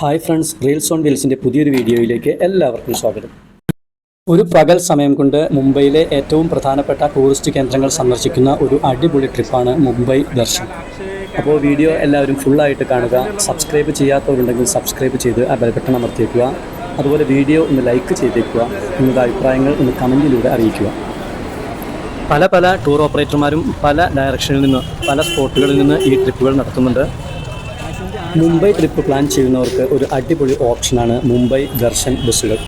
Hi friends reels on വീൽസിന്റെ പുതിയൊരു വീഡിയോയിലേക്ക് എല്ലാവർക്കും സ്വാഗതം. ഒരു പകൽ സമയം കൊണ്ട് മുംബൈയിലെ ഏറ്റവും പ്രധാനപ്പെട്ട ടൂറിസ്റ്റ് കേന്ദ്രങ്ങൾ സന്ദർശിക്കുന്ന ഒരു അടിപൊളി ട്രിപ്പാണ് മുംബൈ ദർശൻ അപ്പോൾ വീഡിയോ എല്ലാവരും ഫുള്ളായിട്ട് കാണുക. സബ്സ്ക്രൈബ് ചെയ്യാത്തവരുണ്ടെങ്കിൽ സബ്സ്ക്രൈബ് ചെയ്ത് ആ ബെൽബട്ടൺ അമർത്തിയേക്കുക. അതുപോലെ വീഡിയോ ഒന്ന് ലൈക്ക് ചെയ്തേക്കുക. നിങ്ങളുടെ അഭിപ്രായങ്ങൾ ഒന്ന് കമന്റിലൂടെ അറിയിക്കുക. പല പല ടൂർ ഓപ്പറേറ്റർമാരും പല ഡയറക്ഷനിൽ നിന്ന് പല സ്പോട്ടുകളിൽ നിന്ന് ഈ ട്രിപ്പുകൾ നടത്തുന്നുണ്ട്. മുംബൈ ട്രിപ്പ് പ്ലാൻ ചെയ്യുന്നവർക്ക് ഒരു അടിപൊളി ഓപ്ഷനാണ് മുംബൈ ദർശൻ ബസ്സുകൾ.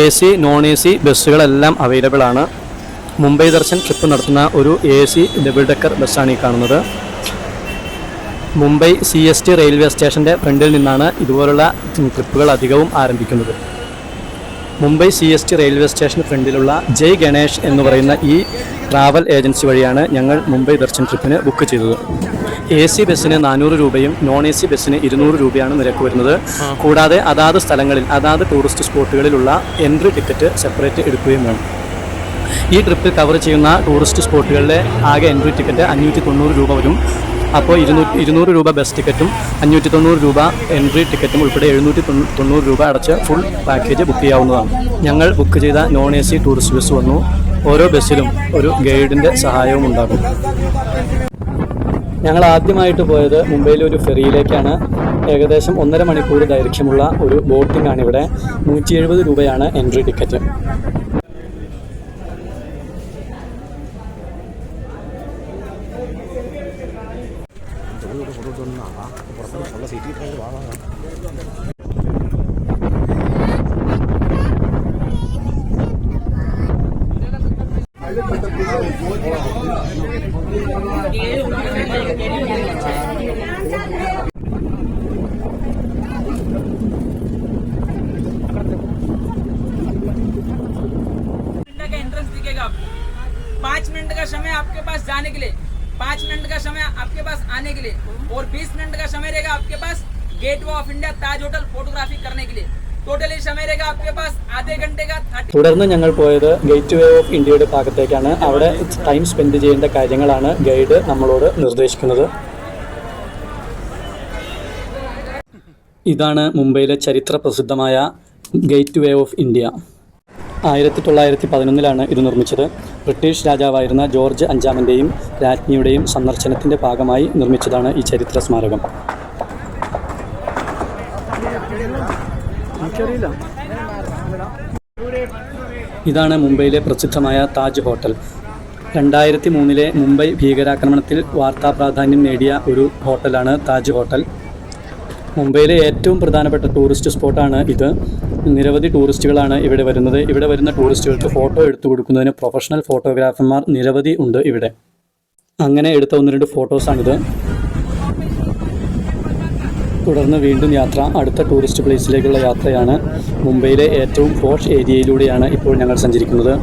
A C non A C ബസ്സുകളെല്ലാം available ആണ്. മുംബൈ ദർശൻ ട്രിപ്പ് നടത്തുന്ന ഒരു എ സി ഡബിൾ ഡെക്കർ ബസ്സാണ് ഈ കാണുന്നത്. Mumbai C S T railway സ്റ്റേഷന്റെ ഫ്രണ്ടിൽ നിന്നാണ് ഇതുപോലുള്ള ട്രിപ്പുകൾ അധികവും ആരംഭിക്കുന്നത്. Mumbai C S T railway സ്റ്റേഷന് ഫ്രണ്ടിലുള്ള ജയ് ഗണേഷ് എന്ന് പറയുന്ന ഈ ട്രാവൽ ഏജൻസി വഴിയാണ് ഞങ്ങൾ മുംബൈ ദർശൻ ട്രിപ്പിന് ബുക്ക് ചെയ്തത്. എ സി ബസ്സിന് നാനൂറ് രൂപയും നോൺ എ സി ബസ്സിന് ഇരുന്നൂറ് രൂപയാണ് നിരക്ക് വരുന്നത്. കൂടാതെ അതാത് സ്ഥലങ്ങളിൽ അതാത് ടൂറിസ്റ്റ് സ്പോട്ടുകളിലുള്ള എൻട്രി ടിക്കറ്റ് സെപ്പറേറ്റ് എടുക്കുകയും വേണം. ഈ ട്രിപ്പ് കവർ ചെയ്യുന്ന ടൂറിസ്റ്റ് സ്പോട്ടുകളിലെ ആകെ എൻട്രി ടിക്കറ്റ് അഞ്ഞൂറ്റി തൊണ്ണൂറ് രൂപ വരും. അപ്പോൾ ഇരുന്നൂറ്റി ഇരുന്നൂറ് രൂപ ബസ് ടിക്കറ്റും അഞ്ഞൂറ്റി തൊണ്ണൂറ് രൂപ എൻട്രി ടിക്കറ്റും ഉൾപ്പെടെ എഴുന്നൂറ്റി തൊണ്ണൂറ് രൂപ അടച്ച് ഫുൾ പാക്കേജ് ബുക്ക് ചെയ്യാവുന്നതാണ്. ഞങ്ങൾ ബുക്ക് ചെയ്ത non A C tourist bus വന്നു. ഓരോ ബസ്സിലും ഒരു ഗൈഡിന്റെ സഹായവും ഉണ്ടാകും. ഞങ്ങൾ ആദ്യമായിട്ട് പോയത് മുംബൈയിലെ ഒരു ഫെറിയിലേക്കാണ്. ഏകദേശം ഒന്നര മണിക്കൂർ ദൈർഘ്യമുള്ള ഒരു ബോട്ടിംഗ് ആണ് ഇവിടെ നൂറ്റി എഴുപത് രൂപയാണ് എൻട്രി ടിക്കറ്റ്. घंटे आपके पास आने के लिए और बीस मिनट का समय रहेगा आपके पास gateway of India Taj hotel photography करने के लिए टोटली समय रहेगा आपके पास आधे घंटे का थर्टी തുടർന്ന് ഞങ്ങൾ പോയത് ഗേറ്റ് വേ ഓഫ് ഇന്ത്യയുടെ ഭാഗത്തേക്കാണ് അവിടെ ടൈം സ്പെൻഡ് ചെയ്യേണ്ട കാര്യങ്ങളാണ് ഗൈഡ് നമ്മളോട് നിർദ്ദേശിക്കുന്നത് ഇതാണ് മുംബൈയിലെ ചരിത്ര പ്രസിദ്ധമായ ഗേറ്റ് വേ ഓഫ് ഇന്ത്യ ആയിരത്തി തൊള്ളായിരത്തി പതിനൊന്നിലാണ് ഇത് നിർമ്മിച്ചത്. ബ്രിട്ടീഷ് രാജാവായിരുന്ന ജോർജ് അഞ്ചാമന്റെയും രാജ്ഞിയുടെയും സന്ദർശനത്തിന്റെ ഭാഗമായി നിർമ്മിച്ചതാണ് ഈ ചരിത്ര സ്മാരകം. ഇതാണ് മുംബൈയിലെ പ്രസിദ്ധമായ താജ് ഹോട്ടൽ. രണ്ടായിരത്തി മൂന്നിലെ മുംബൈ ഭീകരാക്രമണത്തിൽ വാർത്താ പ്രാധാന്യം നേടിയ ഒരു ഹോട്ടലാണ് താജ് ഹോട്ടൽ. മുംബൈയിലെ ഏറ്റവും പ്രധാനപ്പെട്ട ടൂറിസ്റ്റ് സ്പോട്ടാണ് ഇത്. നിരവധി ടൂറിസ്റ്റുകളാണ് ഇവിടെ വരുന്നത്. ഇവിടെ വരുന്ന ടൂറിസ്റ്റുകൾക്ക് ഫോട്ടോ എടുത്തു കൊടുക്കുന്നതിന് പ്രൊഫഷണൽ ഫോട്ടോഗ്രാഫർമാർ നിരവധി ഉണ്ട് ഇവിടെ. അങ്ങനെ എടുത്ത ഒന്ന് രണ്ട് ഫോട്ടോസാണിത്. തുടർന്ന് വീണ്ടും യാത്ര. അടുത്ത ടൂറിസ്റ്റ് പ്ലേസിലേക്കുള്ള യാത്രയാണ് മുംബൈയിലെ ഏറ്റവും പോഷ് ഏരിയയിലൂടെയാണ് ഇപ്പോൾ ഞങ്ങൾ സഞ്ചരിക്കുന്നത്.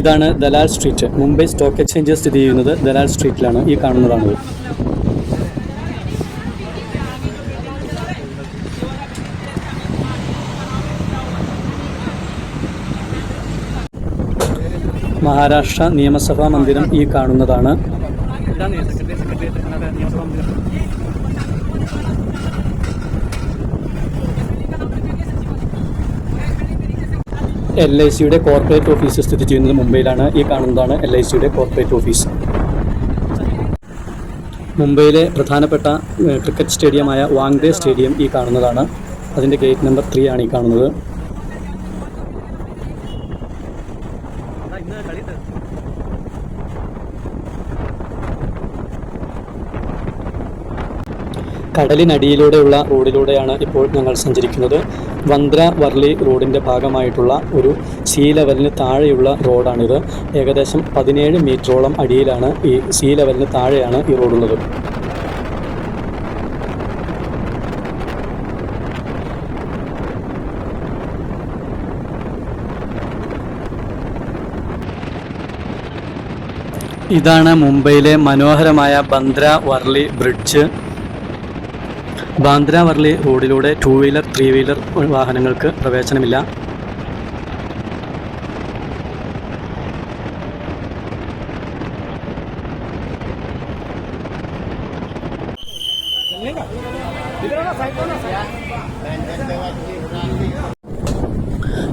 ഇതാണ് Dalal street. Mumbai stock exchange സ്ഥിതി ചെയ്യുന്നത് ദലാൽ സ്ട്രീറ്റിലാണ്. ഈ കാണുന്നതാണ്. മഹാരാഷ്ട്ര നിയമസഭാ മന്ദിരം ഈ കാണുന്നതാണ്. എൽ ഐ സിയുടെ കോർപ്പറേറ്റ് ഓഫീസ് സ്ഥിതി ചെയ്യുന്നത് മുംബൈയിലാണ്. ഈ കാണുന്നതാണ് എൽ ഐ സിയുടെ കോർപ്പറേറ്റ് ഓഫീസ് മുംബൈയിലെ പ്രധാനപ്പെട്ട ക്രിക്കറ്റ് സ്റ്റേഡിയമായ വാങ്ദേ സ്റ്റേഡിയം ഈ കാണുന്നതാണ്. അതിന്റെ ഗേറ്റ് നമ്പർ ത്രീ ആണ് ഈ കാണുന്നത്. കടലിനടിയിലൂടെയുള്ള റോഡിലൂടെയാണ് ഇപ്പോൾ ഞങ്ങൾ സഞ്ചരിക്കുന്നത്. വന്ദ്ര വർലി റോഡിന്റെ ഭാഗമായിട്ടുള്ള ഒരു സീ ലെവലിന് താഴെയുള്ള റോഡാണിത്. ഏകദേശം പതിനേഴ് മീറ്ററോളം അടിയിലാണ് ഈ സീ ലെവലിന് താഴെയാണ് ഈ റോഡുള്ളത്. ഇതാണ് മുംബൈയിലെ മനോഹരമായ ബന്ദ്ര വർലി ബ്രിഡ്ജ്. ബാന്ദ്ര വർലി റോഡിലൂടെ ടു വീലർ ത്രീ വീലർ വാഹനങ്ങൾക്ക് പ്രവേശനമില്ല.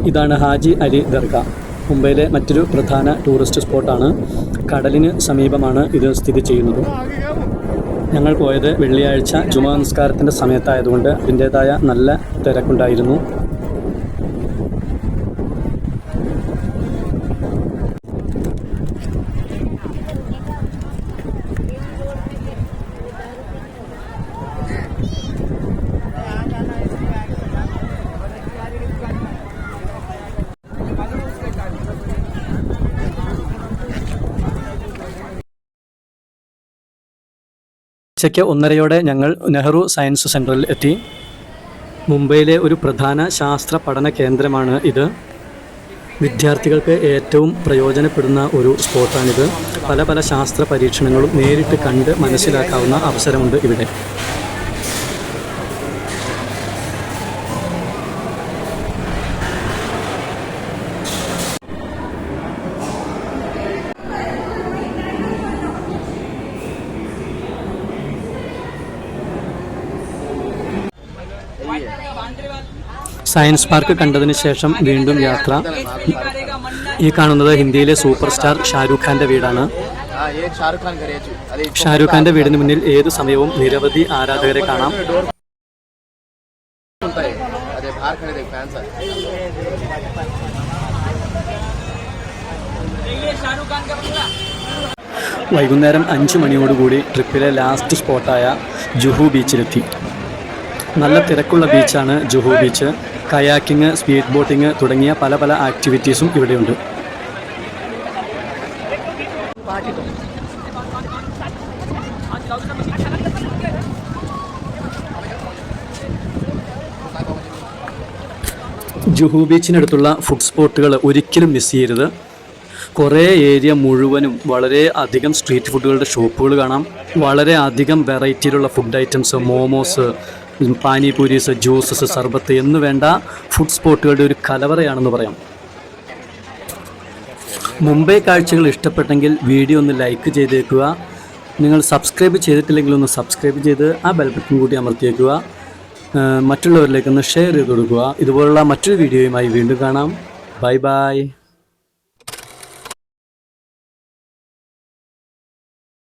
ഇതാണ് ഹാജി അലി ദർഗ. മുംബൈയിലെ മറ്റൊരു പ്രധാന ടൂറിസ്റ്റ് സ്പോട്ടാണ്. കടലിന് സമീപമാണ് ഇത് സ്ഥിതി ചെയ്യുന്നത്. ഞങ്ങൾ പോയത് വെള്ളിയാഴ്ച ജുമാ നിസ്കാരത്തിന്റെ സമയത്തായതുകൊണ്ട് അതിന്റേതായ നല്ല തിരക്കുണ്ടായിരുന്നു. ഉച്ചയ്ക്ക് ഒന്നരയോടെ ഞങ്ങൾ നെഹ്റു സയൻസ് സെന്ററിൽ എത്തി. മുംബൈയിലെ ഒരു പ്രധാന ശാസ്ത്ര പഠന കേന്ദ്രമാണ് ഇത്. വിദ്യാർത്ഥികൾക്ക് ഏറ്റവും പ്രയോജനപ്പെടുന്ന ഒരു സ്പോട്ടാണിത്. പല പല ശാസ്ത്ര പരീക്ഷണങ്ങളും നേരിട്ട് കണ്ട് മനസ്സിലാക്കാവുന്ന അവസരമുണ്ട് ഇവിടെ. സയൻസ് പാർക്ക് കണ്ടതിന് ശേഷം വീണ്ടും യാത്ര. ഈ കാണുന്നത് ഹിന്ദിയിലെ സൂപ്പർ സ്റ്റാർ ഷാരൂഖ് ഖാന്റെ വീടാണ്. ഷാരൂഖ് ഖാന്റെ വീടിന് മുന്നിൽ ഏതു സമയവും നിരവധി ആരാധകരെ കാണാം. വൈകുന്നേരം അഞ്ച് മണിയോടുകൂടി ട്രിപ്പിലെ ലാസ്റ്റ് സ്പോട്ടായ ജുഹു ബീച്ചിലെത്തി നല്ല തിരക്കുള്ള ബീച്ചാണ് Juhu beach kayaking speed boating തുടങ്ങിയ പല പല ആക്ടിവിറ്റീസും ഇവിടെയുണ്ട്. ജുഹു ബീച്ചിനടുത്തുള്ള ഫുഡ് സ്പോട്ടുകൾ ഒരിക്കലും മിസ് ചെയ്യരുത്. കുറേ ഏരിയ മുഴുവനും വളരെ അധികം സ്ട്രീറ്റ് ഫുഡുകളുടെ ഷോപ്പുകൾ കാണാം. വളരെ അധികം വെറൈറ്റിയിലുള്ള food items momos panipuris juices സർബത്ത് എന്ന് വേണ്ട ഫുഡ് സ്പോട്ടുകളുടെ ഒരു കലവറയാണെന്ന് പറയാം. മുംബൈ കാഴ്ചകൾ ഇഷ്ടപ്പെട്ടെങ്കിൽ വീഡിയോ ഒന്ന് ലൈക്ക് ചെയ്തേക്കുക. നിങ്ങൾ സബ്സ്ക്രൈബ് ചെയ്തിട്ടില്ലെങ്കിൽ ഒന്ന് സബ്സ്ക്രൈബ് ചെയ്ത് ആ ബെൽ ബട്ടൺ കൂടി അമർത്തിയേക്കുക. മറ്റുള്ളവരിലേക്ക് മറ്റുള്ളവരിലേക്കൊന്ന് ഷെയർ ചെയ്ത് കൊടുക്കുക. ഇതുപോലുള്ള മറ്റൊരു വീഡിയോയുമായി വീണ്ടും കാണാം. Bye bye